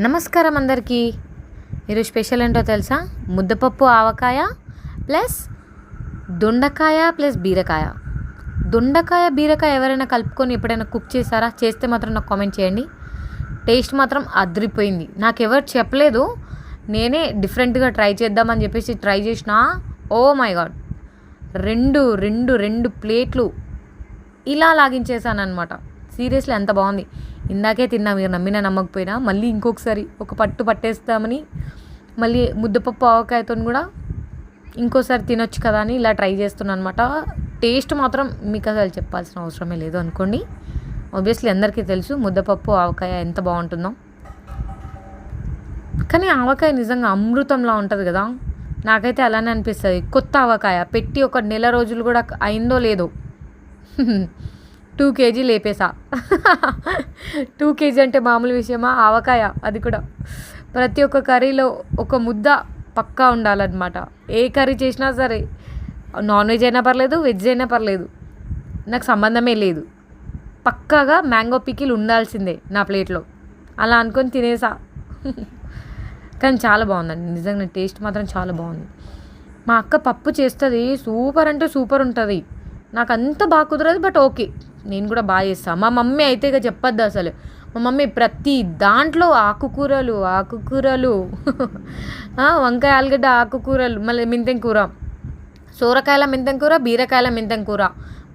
నమస్కారం అందరికీ. ఈరోజు స్పెషల్ ఏంటో తెలుసా? ముద్దపప్పు ఆవకాయ ప్లస్ దొండకాయ ప్లస్ బీరకాయ. దొండకాయ బీరకాయ ఎవరైనా కలుపుకొని ఎప్పుడైనా కుక్ చేశారా? చేస్తే మాత్రం నాకు కామెంట్ చేయండి. టేస్ట్ మాత్రం అదిరిపోయింది. నాకు ఎవరు చెప్పలేదు. నేనే డిఫరెంట్గా ట్రై చేద్దామని చెప్పేసి ట్రై చేసిన. Oh my god. రెండు రెండు రెండు ప్లేట్లు ఇలా లాగించేసాను అనమాట సీరియస్లీ ఎంత బాగుంది. ఇందాకే తిన్నా మీరు నమ్మినా నమ్మకపోయినా మళ్ళీ ఇంకొకసారి ఒక పట్టు పట్టేస్తామని మళ్ళీ ముద్దపప్పు ఆవకాయతో కూడా ఇంకోసారి తినొచ్చు కదా అని ఇలా ట్రై చేస్తున్నాను అనమాట టేస్ట్ మాత్రం మీకు అసలు చెప్పాల్సిన అవసరమే లేదు అనుకోండి. ఆబ్వియస్లీ అందరికీ తెలుసు ముద్దపప్పు ఆవకాయ ఎంత బాగుంటుందో. కానీ ఆవకాయ నిజంగా అమృతంలా ఉంటుంది కదా. నాకైతే అలానే అనిపిస్తుంది. కొత్త ఆవకాయ పెట్టి ఒక నెల రోజులు కూడా అయిందో లేదో. Two KG లేపేసా. టూ కేజీ అంటే మామూలు విషయమా? ఆవకాయ అది కూడా. ప్రతి ఒక్క కర్రీలో ఒక ముద్ద పక్కా ఉండాలన్నమాట. ఏ కర్రీ చేసినా సరే నాన్ వెజ్ అయినా పర్లేదు వెజ్ అయినా పర్లేదు నాకు సంబంధమే లేదు. పక్కాగా మ్యాంగో పికిల్ ఉండాల్సిందే నా ప్లేట్లో. అలా అనుకొని తినేసా. కానీ చాలా బాగుందండి. నిజంగా టేస్ట్ మాత్రం చాలా బాగుంది. మా అక్క పప్పు చేస్తుంది. సూపర్ అంటే సూపర్ ఉంటుంది. నాకు అంత బాగా కుదరదు బట్ ఓకే. నేను కూడా బాగా చేస్తాను మా మమ్మీ అయితే ఇక చెప్పొద్దు అసలు. మా మమ్మీ ప్రతి దాంట్లో ఆకుకూరలు ఆకుకూరలు వంకాయ ఆలుగడ్డ ఆకుకూరలు మళ్ళీ మెంతెం కూర సోరకాయల మెంతం కూర బీరకాయల మెంతెం కూర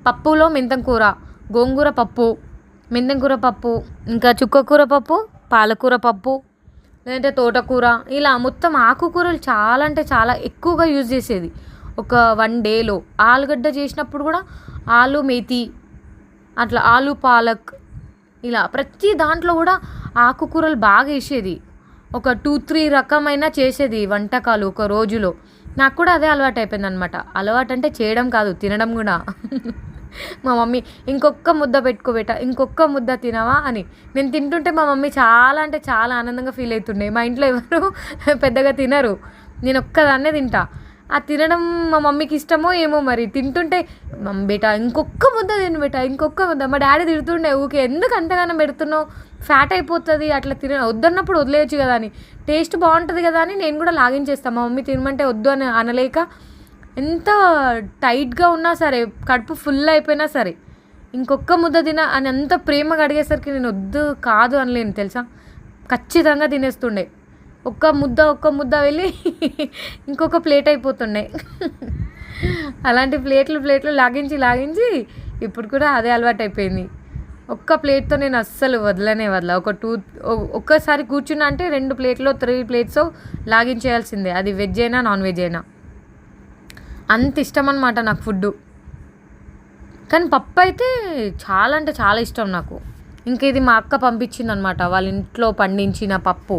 పప్పులో మెంతం కూర గోంగూర పప్పు మెంతెం కూర పప్పు ఇంకా చుక్కకూర పప్పు పాలకూర పప్పు లేదంటే తోటకూర ఇలా మొత్తం ఆకుకూరలు చాలా అంటే చాలా ఎక్కువగా యూజ్ చేసేది. ఒక వన్ డేలో ఆలుగడ్డ చేసినప్పుడు కూడా ఆలు మేతి అట్లా ఆలు పాలక్ ఇలా ప్రతి దాంట్లో కూడా ఆకుకూరలు బాగా వేసేది. ఒక టూ త్రీ రకమైన చేసేది వంటకాలు ఒక రోజులో. నాకు కూడా అదే అలవాటు అయిపోయింది అనమాట అలవాటు అంటే చేయడం కాదు తినడం కూడా. మా మమ్మీ ఇంకొక ముద్ద పెట్టుకోబెట్ట ఇంకొక ముద్ద తినవా అని. నేను తింటుంటే మా మమ్మీ చాలా అంటే చాలా ఆనందంగా ఫీల్ అవుతుండే. మా ఇంట్లో ఎవరు పెద్దగా తినరు. నేను ఒక్కదాన్నే తింటా. ఆ తినడం మా మమ్మీకి ఇష్టమో ఏమో మరి. తింటుంటే మమ్మీ బేట ఇంకొక ముద్ద తిను బేట ఇంకొక ముద్ద. మా డాడీ తిడుతుండే ఊకే ఎందుకు అంతగానం పెడుతున్నావు? ఫ్యాట్ అయిపోతుంది అట్లా తిన వద్దన్నప్పుడు వదిలేయచ్చు కదా అని. టేస్ట్ బాగుంటుంది కదా అని నేను కూడా లాగించేస్తాను మా మమ్మీ తినమంటే వద్దు అని అనలేక ఎంత టైట్గా ఉన్నా సరే కడుపు ఫుల్ అయిపోయినా సరే ఇంకొక ముద్ద తిన అని అంత ప్రేమగా అడిగేసరికి నేను వద్దు కాదు అనలేను తెలుసా? ఖచ్చితంగా తినేస్తుండే. ఒక్క ముద్ద ఒక్క ముద్ద వెళ్ళి ఇంకొక ప్లేట్ అయిపోతుండే అలాంటి ప్లేట్లు ప్లేట్లు లాగించి లాగించి ఇప్పుడు కూడా అదే అలవాటు అయిపోయింది. ఒక్క ప్లేట్తో నేను అస్సలు వదలనే వదల. ఒక టూ ఒక్కసారి కూర్చున్నా అంటే రెండు ప్లేట్లో త్రీ ప్లేట్స్ లాగించేయాల్సిందే. అది వెజ్ అయినా నాన్ వెజ్ అయినా. అంత ఇష్టం అనమాట నాకు ఫుడ్ కానీ పప్పు అయితే చాలా అంటే చాలా ఇష్టం నాకు. ఇంక ఇది మా అక్క పంపించింది అనమాట వాళ్ళ ఇంట్లో పండించిన పప్పు.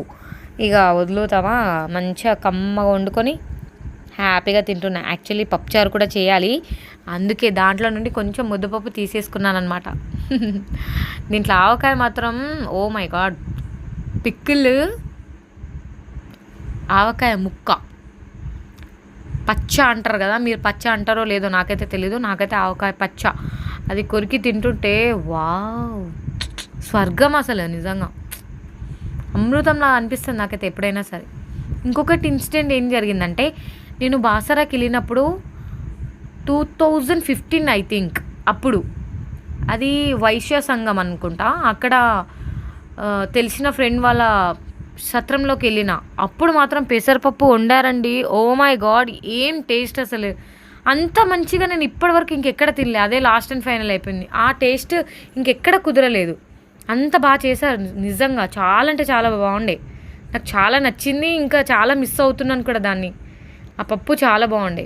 ఇక వదులుతామా? మంచిగా కమ్మగా వండుకొని హ్యాపీగా తింటున్నా. యాక్చువల్లీ పప్పుచారు కూడా చేయాలి. అందుకే దాంట్లో నుండి కొంచెం ముద్దపప్పు తీసేసుకున్నాను అనమాట దీంట్లో ఆవకాయ మాత్రం oh oh my god pickle avakaya ముక్క. పచ్చ అంటారు కదా మీరు పచ్చ అంటారో లేదో నాకైతే తెలీదు. నాకైతే ఆవకాయ పచ్చ. అది కొరికి తింటుంటే వావ్ స్వర్గం అసలు నిజంగా. అమృతంలా అనిపిస్తుంది నాకైతే ఎప్పుడైనా సరే. ఇంకొకటి ఇన్సిడెంట్ ఏం జరిగిందంటే నేను బాసరాకి వెళ్ళినప్పుడు two thousand fifteen I think అప్పుడు అది వైశ్య సంఘం అనుకుంటా అక్కడ తెలిసిన ఫ్రెండ్ వాళ్ళ సత్రంలోకి వెళ్ళిన. అప్పుడు మాత్రం పెసరపప్పు వండారండి. ఓ మై గాడ్ ఏం టేస్ట్ అసలు. అంత మంచిగా నేను ఇప్పటివరకు ఇంకెక్కడ తినలే. అదే లాస్ట్ అండ్ ఫైనల్ అయిపోయింది. ఆ టేస్ట్ ఇంకెక్కడ కుదరలేదు. అంత బాగా చేశారు. నిజంగా చాలా అంటే చాలా బాగుండే. నాకు చాలా నచ్చింది ఇంకా చాలా మిస్ అవుతున్నాను కూడా దాన్ని. ఆ పప్పు చాలా బాగుండే.